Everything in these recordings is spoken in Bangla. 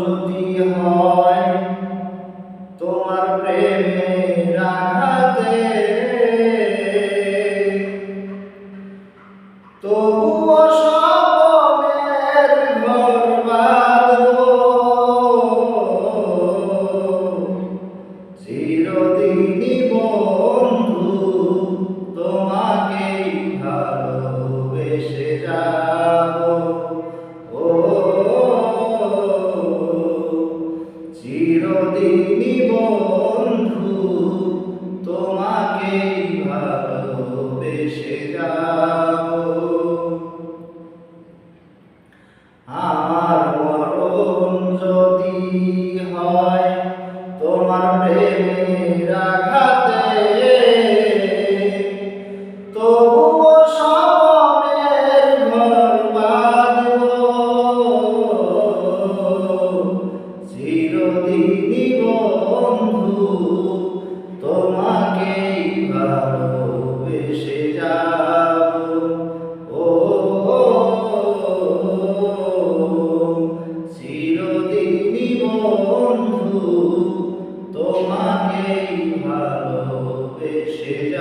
যদি হয় তোমার প্রেমে রাখা Jai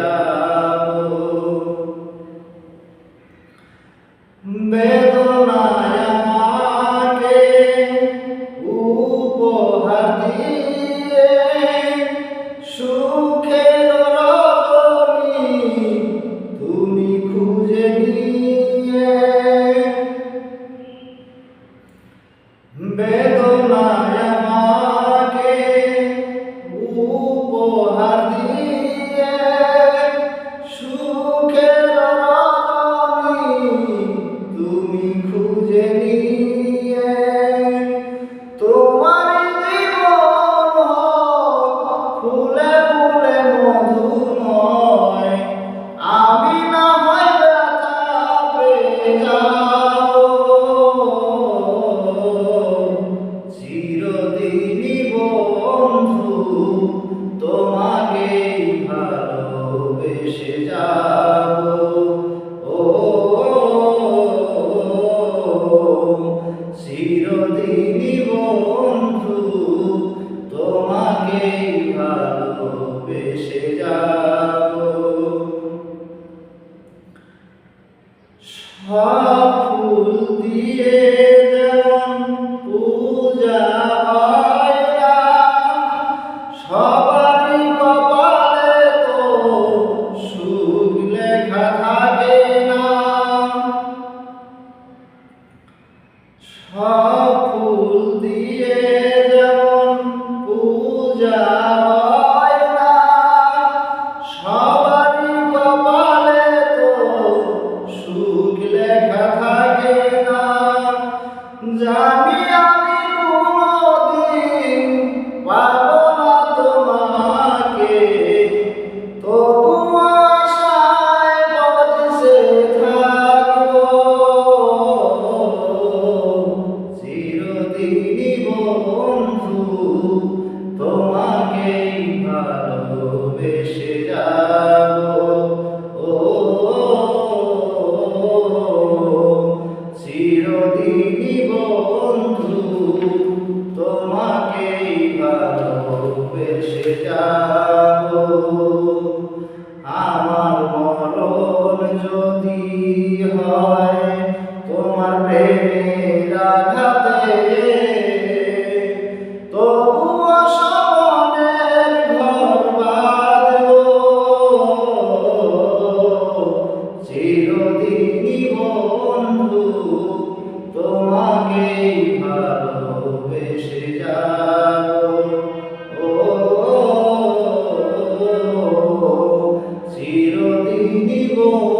Obrigado. তুমি খুঁজে নিয়ে তোমার জীবন ফুলে ফুলে মধু নয় আমি না হয় ব্যথা বন্ধু তোমাকে ভালোবেসে যাব। ফুল দিয়ে যেমন পূজা সবারই কপালে তো সুখ লেখা থাকে না। সব amigo, আমার মরণ যদি Senhor.